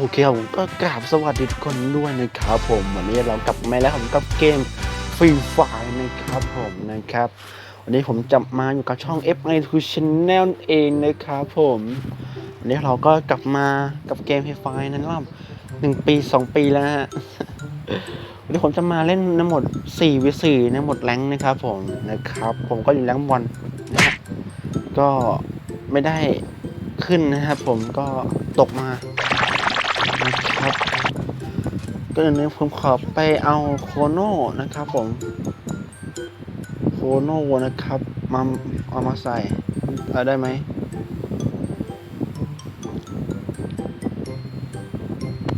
โอเคครับผมก็กราบสวัสดีทุกคนด้วยนะครับผมวันนี้เรากลับมาแล้วผมกับเกมฟรีไฟนะครับผมนะครับ วันนี้ผมจะมาอยู่กับช่อง F I 2 Channel เองนะครับผมวันนี้เราก็กลับมากับเกมฟรีไฟนั้นรอบหนึ่งปีสองปีแล้วฮะวันนี้ผมจะมาเล่นทั้งหมด4วิสี่ทั้งหมดแรงนะครับผมนะครับ ผมก็อยู่แรงบอลนะฮะก็ไม่ได้ขึ้นนะครับผมก็ตกมา ครับก็อย่างนี้ผมขอไปเอาโคโน่นะครับผมโคโน่นะครับมาเอามาใส่เอาได้ไหม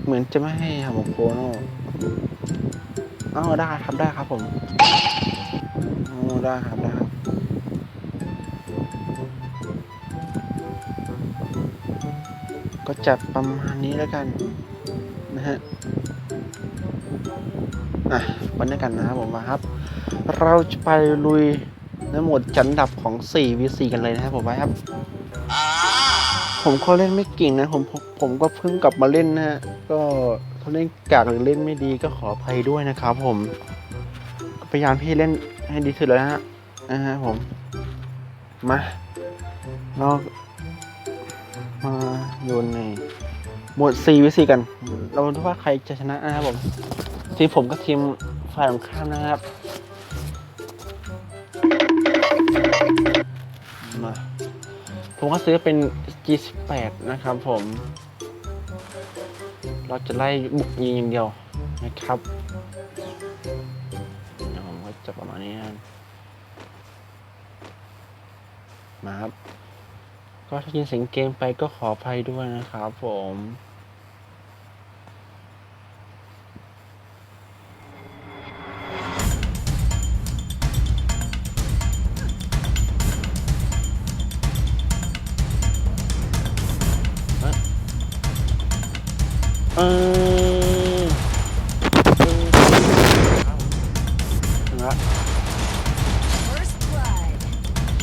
เหมือนจะไม่ให้ครับผมโคโน่เอาได้ครับได้ครับผมเอาได้ครับได้ครับก็จัดประมาณนี้แล้วกัน นะฮะอะวันนี้กันนะครับผมมาครับ เราจะไปลุยในหมดจันดับของ 4 v 4 กันเลยนะครับผมไปครับ ผมก็เล่นไม่เก่งนะ ผมผมก็เพิ่งกลับมาเล่นนะฮะ ก็ถ้าเล่นกากหรือเล่นไม่ดีก็ขออภัยด้วยนะครับผม พยายามที่เล่นให้ดีที่สุดแล้วนะฮะนะฮะผม มาเรามาโยนใน หมวด4วิธีกัน เราดูว่าใครจะชนะนะครับผม ทีมผมก็ทีมฝ่ายตรงข้ามนะครับ มา ผมก็ซื้อเป็น G18 นะครับผม เราจะไล่บุกยิงอย่างเดียวนะครับผมก็จะประมาณนี้นะมาครับ ก็ถ้ายินเสียงเกมไปก็ขออภัยด้วยนะครับผมเออถึงละ First blood.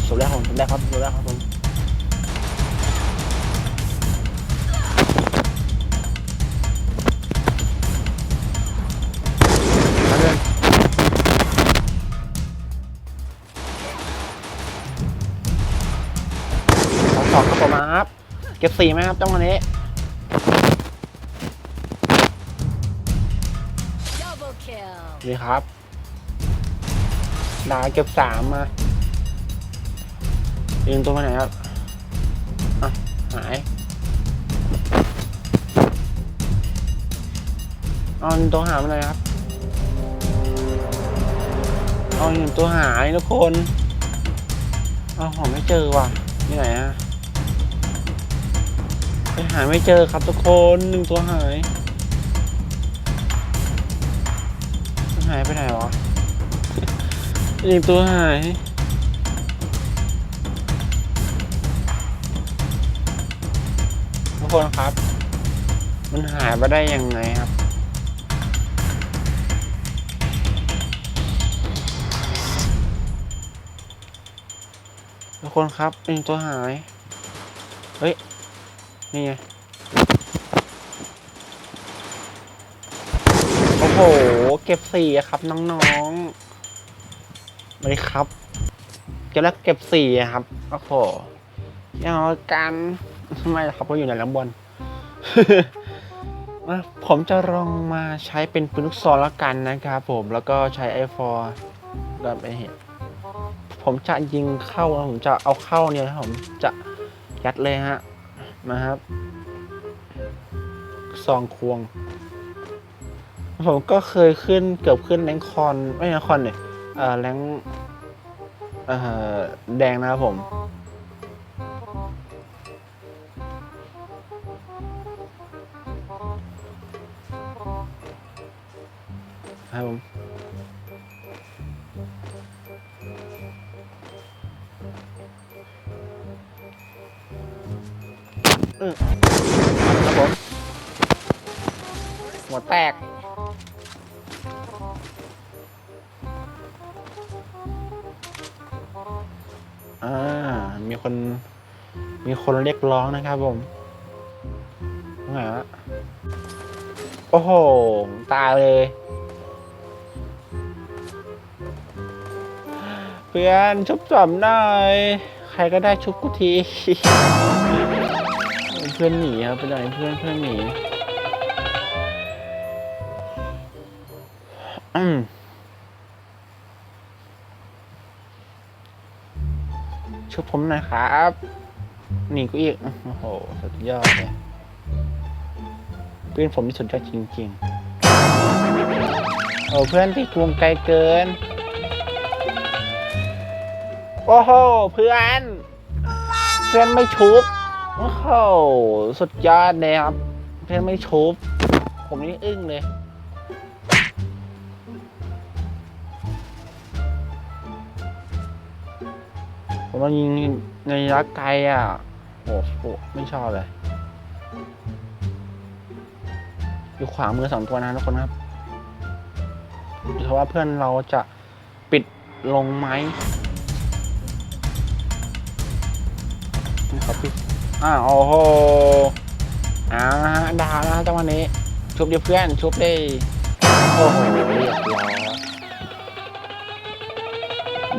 สุดแรกผมสุดแรกครับสุดแรกครับผม เก็บสี่ไหมครับจังหวะนี้ Double kill. นี่ครับดาเก็บสามมายืนตัวไปไหนครับ อะ หายเอาหนึ่งตัวหายไปไหนครับ เอาหนึ่งตัวหายทุกคน เอาผมไม่เจอว่ะนี่ไหนอะ หาไม่เจอครับทุกคนหนึ่งตัวหายหายไปไหนวะหนึ่งตัวหายทุกคนครับ มันหายไปได้ยังไงครับทุกคนครับหนึ่งตัวหาย เฮ้ย นี่ไง โอ้โห เก็บสี่ครับน้องๆไม่ครับเก็บแล้วเก็บสี่ครับ โอ้โหยังเอากันทำไมล่ะครับเพราะอยู่ในลำบอลผมจะลองมาใช้เป็นปืนลูกซองแล้วกันนะครับผมแล้วก็ใช้ไอโฟร์ก็ไปเห็นผมจะยิงเข้าผมจะเอาเข้าเนี่ยนะผมจะยัดเลยฮะ มาครับซองควง ผมก็เคยขึ้นเกือบขึ้นแรงคอน ไม่ใช่คอนเนี่ยแรงแดงนะครับผมครับผม อครับผมหัวแตก อ่า มีคน มีคนเรียกร้องนะครับผมว่าไงวะโอ้โห ตายเลย เพื่อนชุบจอมหน่อย ใครก็ได้ชุบกูที พื่อนหนีครับเป็นไรเพื่อนเพื่อนหนีอืมชุบผมหน่อยครับหนีกูอีกโอ้โหสุดยอดเลยเพื่อนผมนี่สุดยอดจริงๆโอ้เพื่อนที่กวงไกลเกิน โอ้โหเพื่อน เพื่อนไม่ชุบ โอ้โหสุดยอดเลยครับเพื่อนไม่ชุบ ผมนี่อึ้งเลย ผมมายิงในรักไกลอะโอ้โหไม่ชอบเลย อยู่ขวามือสองตัวนะทุกคนครับดูเถอะว่าเพื่อนเราจะปิดลงไหมนี่ครับปิด อ่าโอ้โหอ่านะฮะดาวนะฮะจังหวะนี้ ชุบเดียวเพื่อนชุบได้โอ้โหเรียบร้อย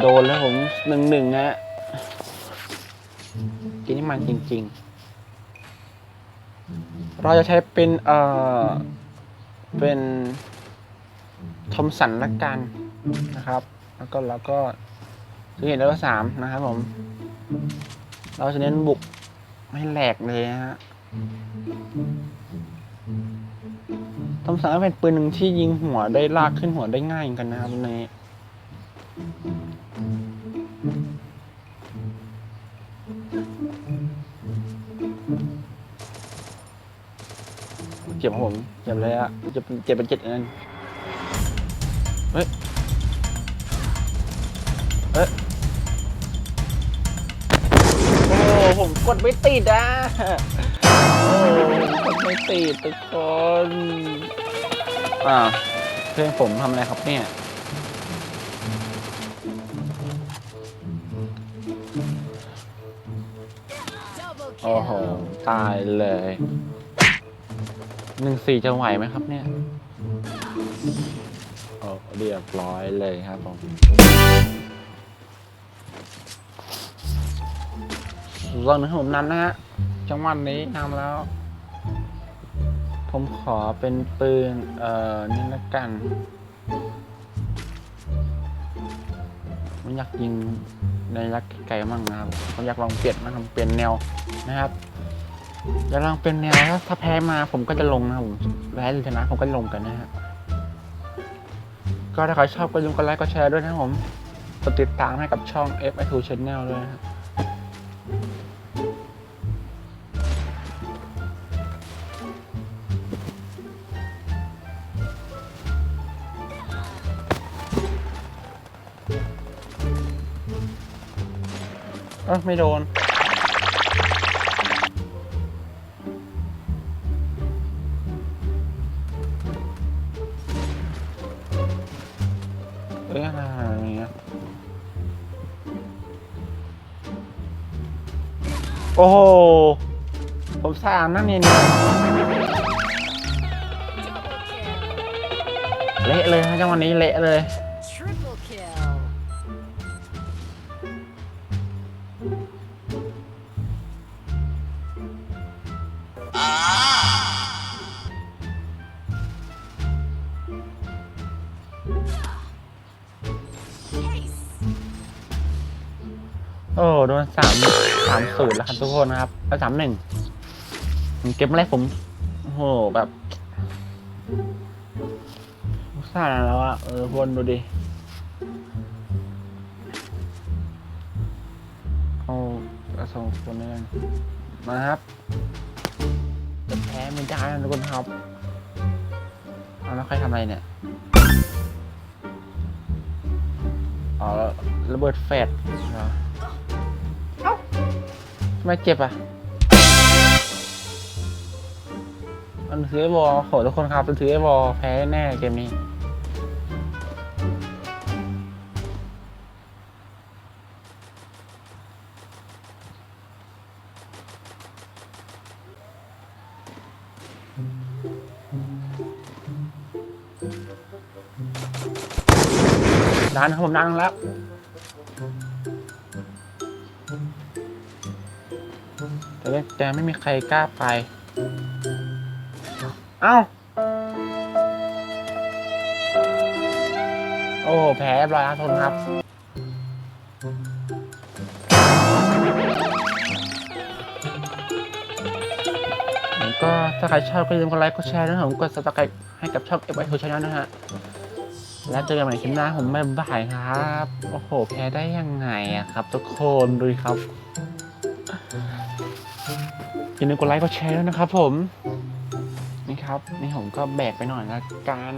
โดนแล้วผมหนึ่งหนึ่งฮะกินนี่มันจริง ๆ เราจะใช้เป็นเอ่อเป็นทอมสันละกันนะครับ แล้วก็แล้วก็ซื้อเห็นแล้วก็สามนะครับผม เราจะเน้นบุก ให้แหลกเลยนะฮะทอมสันก็เป็นปืนหนึ่งที่ยิงหัวได้ลากขึ้นหัวได้ง่ายเหมือนกันนะครับในเจ็บผมเจ็บเลยอะเจ็บเจ็บเป็นเจ็ดนั่นเฮ้ยเฮ้ย ผมกดไม่ติดอะโอ้กดไม่ติดทุกคนอ่าเพื่อนผมทำอะไรครับเนี่ยโอ้โห ตายเลยหนึ่งสี่จะไหวไหมครับเนี่ยโอ้เรียบร้อยเลยครับผม ส่วนหนึ่งของผมนั้นนะฮะ จังหวัดนี้นำแล้ว ผมขอเป็นปืน เอ่อ นี่ละกัน ผมอยากยิงในยักษ์ไกลมั่งนะครับผมอยากลองเปลี่ยนนะครับเปลี่ยนแนวนะครับอยากลองเป็นแนวถ้าแพ้มาผมก็จะลงนะครับผมแพ้หรือชนะผมก็ลงกันนะฮะก็ถ้าใครชอบก็อย่าลืมกดไลค์กดแชร์ด้วยนะผมกดติดตามให้กับช่อง f i 2 Channel ด้วยนะครับ เออไม่โดน เอ้ยอะไรเงี้ยโอ้โห ผมสร้างนั่นเนี่ยเนี่ยเละเลยนะจังหวะนี้เละเลย โอ้โดนสามสามศูนย์แล้วครับทุกคนนะครับแล้วสามหนึ่งเก็บแรกผม โอ้โหแบบซ่าแล้วอะเออคนดูดิเอาสองคนนี้กันมาครับ พ้ไม่ได้นะทุกคนครับเอาแล้วใครทำอะไรเนี่ยอ๋อแล้วระเบิดแฟดเหรอทำไมเจ็บอะมันถือไอ้บอลโหทุกคนครับมันถือไอ้บอลแพ้แน่เกมนี้ ดันครับผมดันแล้วแต่ว่าแต่ไม่มีใครกล้าไป เอ้า โอ้โหแพ้เรียบร้อยครับทุกคนครับผมก็ถ้าใครชอบก็อย่าลืมกดไลค์กดแชร์ด้วยผมกด subscribe ให้กับช่อง f อ t ช Channel นะฮะ แล้วเจอกันใหม่คลิปหน้าผมบ๊ายบายครับ โอ้โห แพ้ได้ยังไงอะครับ ทุกคนดูครับอย่าลืมกดไลค์กดแชร์ด้วยนะครับผม นี่ครับ นี่ผมก็แบกไปหน่อยละกัน